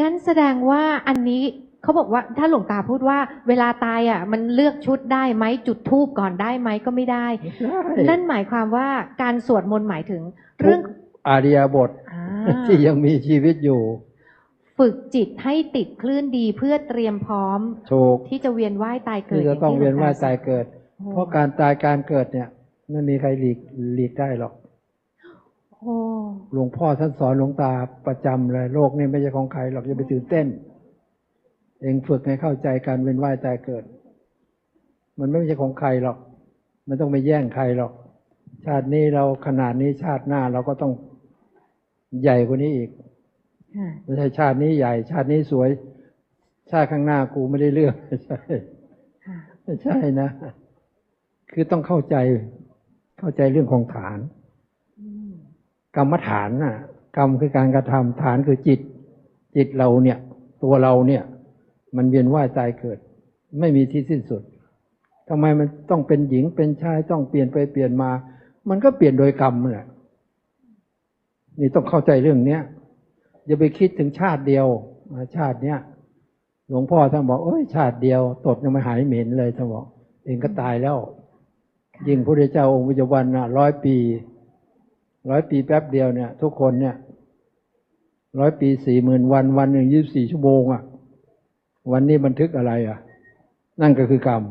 งั้นแสดงว่าอันนี้เขาบอกว่าถ้าหลวงตาพูดว่า เวลาตายอะ มันเลือกชุดได้ไหมจุดทูบก่อนได้ไหมก็ไม่ได้ นั่นหมายความว่าการสวดมนต์หมายถึง เรื่องทุกอาริยบทอ่าที่ยังมีชีวิตอยู่ ฝึกจิตให้ติดคลื่นดีเพื่อเตรียมพร้อมถูกที่จะเวียนว่ายตายเกิดที่จะต้องที่เวียนว่ายหลวงตายเกิดโอ้เพราะการตายการเกิดเนี่ยไม่มีใครหลีกหลีกได้หรอกโอ้ หลวงพ่อท่านสอนหลวงตาประจำเลยโลกนี้ไม่ใช่ของใครหรอกอย่าไปตื่นเต้น เองฝึกให้เข้าใจการเวียนว่ายตายเกิด มันไม่ใช่ของใครหรอก มันต้องไปแย่งใครหรอก ชาตินี้เราขนาดนี้ชาติหน้าเราก็ต้องใหญ่กว่านี้อีกค่ะไม่ใช่ชาตินี้ใหญ่ ชาตินี้สวย ชาติข้างหน้ากูไม่ได้เลือกไม่ใช่ค่ะไม่ใช่นะ คือต้องเข้าใจเข้าใจเรื่องของฐานอืม กรรมฐานน่ะกรรมคือการกระทำฐานคือจิต จิตเราเนี่ย ตัวเราเนี่ย มันเวียนว่ายตายเกิด ไม่มีที่สิ้นสุดทำไมมันต้องเป็นหญิงเป็นชายต้องเปลี่ยนไปเปลี่ยนมา มันก็เปลี่ยนโดยกรรมแหละนี่ต้องเข้าใจเรื่องเนี้ยอย่าไปคิดถึงชาติเดียวชาติเนี้ยหลวงพ่อท่านบอกเอ้ยชาติเดียวตดยังไม่หายเหม็นเลยท่านบอกเองก็ตายแล้ว ยิ่งพระเจ้าองค์ปัจจุบันร้อยปี ร้อยปีแป๊บเดียวเนี่ย ทุกคนเนี่ยร้อยปีสี่หมื่นวันวันหนึ่งยี่สิบสี่ชั่วโมงอะ่ะ วันนี้บันทึกอะไรอะ่ะ นั่นก็คือกรรม